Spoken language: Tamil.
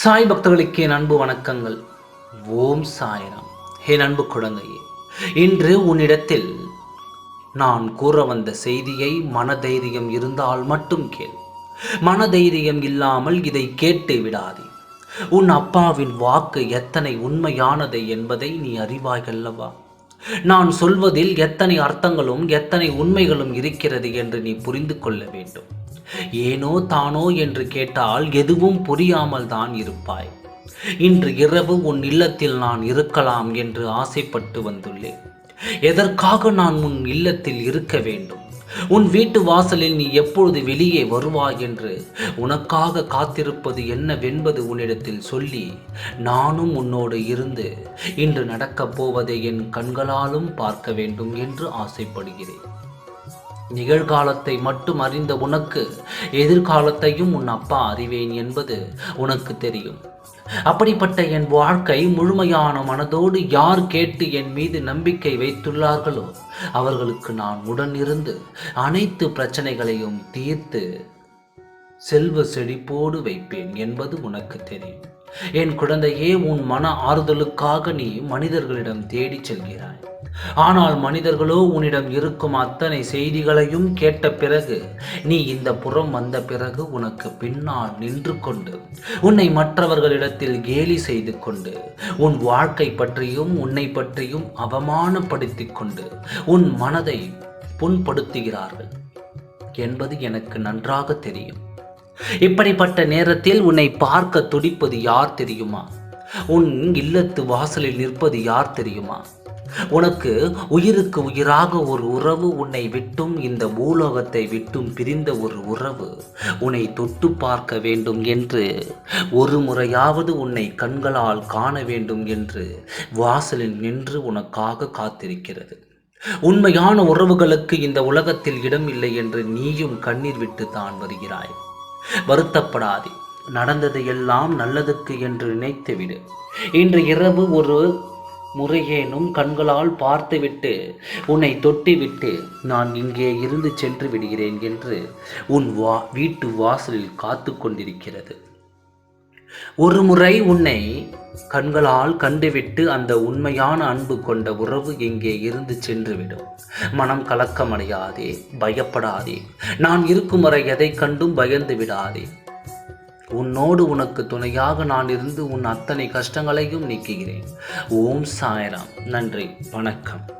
சாய் பக்தர்களுக்கு என் அன்பு வணக்கங்கள். ஓம் சாய்ராம். என் அன்பு குழந்தையே இன்று உன்னிடத்தில் நான் கூற வந்த செய்தியை மனதைரியம் இருந்தால் மட்டும் கேள். மனதைரியம் இல்லாமல் இதை கேட்டு விடாதே. உன் அப்பாவின் வாக்கு எத்தனை உண்மையானது என்பதை நீ அறிவாயல்லவா நான் சொல்வதில் எத்தனை அர்த்தங்களும் எத்தனை உண்மைகளும் இருக்கிறது என்று நீ புரிந்து கொள்ள வேண்டும். ஏனோ தானோ என்று கேட்டால் எதுவும் புரியாமல் தான் இருப்பாய். இன்று இரவு உன் இல்லத்தில் நான் இருக்கலாம் என்று ஆசைப்பட்டு வந்துள்ளேன் எதற்காக நான் உன் இல்லத்தில் இருக்க வேண்டும்? உன் வீட்டு வாசலில் நீ எப்பொழுது வெளியே வருவாய் என்று உனக்காக காத்திருப்பது என்னவென்பது உன்னிடத்தில் சொல்லி நானும் உன்னோடு இருந்து இன்று நடக்கப் போவதை என் கண்களாலும் பார்க்க வேண்டும் என்று ஆசைப்படுகிறேன். நிகழ்காலத்தை மட்டும் அறிந்த உனக்கு எதிர்காலத்தையும் உன் அப்பா அறிவேன் என்பது உனக்கு தெரியும். அப்படிப்பட்ட என் வாழ்க்கை முழுமையான மனதோடு யார் கேட்டு என் மீது நம்பிக்கை வைத்துள்ளார்களோ அவர்களுக்கு நான் உடனிருந்து அனைத்து பிரச்சனைகளையும் தீர்த்து செல்வ செழிப்போடு வைப்பேன் என்பது உனக்கு தெரியும். என் குழந்தையே உன் மன ஆறுதலுக்காக நீ மனிதர்களிடம் தேடிச் செல்கிறாய். ஆனால் மனிதர்களோ உன்னிடம் இருக்கும் அத்தனை செய்திகளையும் கேட்ட பிறகு நீ இந்த புறம் வந்த பிறகு உனக்கு பின்னால் நின்று கொண்டு உன்னை மற்றவர்களிடத்தில் கேலி செய்து கொண்டு உன் வாழ்க்கை பற்றியும் உன்னை பற்றியும் அவமானப்படுத்திக் கொண்டு உன் மனதை புண்படுத்துகிறார்கள் என்பது எனக்கு நன்றாக தெரியும். இப்படிப்பட்ட நேரத்தில் உன்னை பார்க்க துடிப்பது யார் தெரியுமா? உன் இல்லத்து வாசலில் நிற்பது யார் தெரியுமா? உனக்கு உயிருக்கு உயிராக ஒரு உறவு உன்னை விட்டும் இந்த பூலோகத்தை விட்டும் பிரிந்த ஒரு உறவு உன்னை தொட்டு பார்க்க வேண்டும் என்று ஒரு முறையாவது உன்னை கண்களால் காண வேண்டும் என்று வாசலில் நின்று உனக்காக காத்திருக்கிறது. உண்மையான உறவுகளுக்கு இந்த உலகத்தில் இடம் இல்லை என்று நீயும் கண்ணீர் விட்டு தான் வருகிறாய். வருத்தப்படாதே நடந்தது எல்லாம் நல்லதுக்கு என்று நினைத்துவிடு. இன்று இரவு ஒரு முறையேனும் கண்களால் பார்த்துவிட்டு உன்னை தொட்டிவிட்டு நான் இங்கே இருந்து சென்று விடுகிறேன் என்று உன் வா வீட்டு வாசலில் காத்து கொண்டிருக்கிறது. ஒரு முறை உன்னை கண்களால் கண்டுவிட்டு அந்த உண்மையான அன்பு கொண்ட உறவு இங்கே இருந்து சென்றுவிடும். மனம் கலக்கமடையாதே பயப்படாதே. நான் இருக்கும் வரை எதை கண்டும் பயந்து விடாதே. உன்னோடு உனக்கு துணையாக நான் இருந்து உன் அத்தனை கஷ்டங்களையும் நீக்குகிறேன். ஓம் சாய்ராம். நன்றி. வணக்கம்.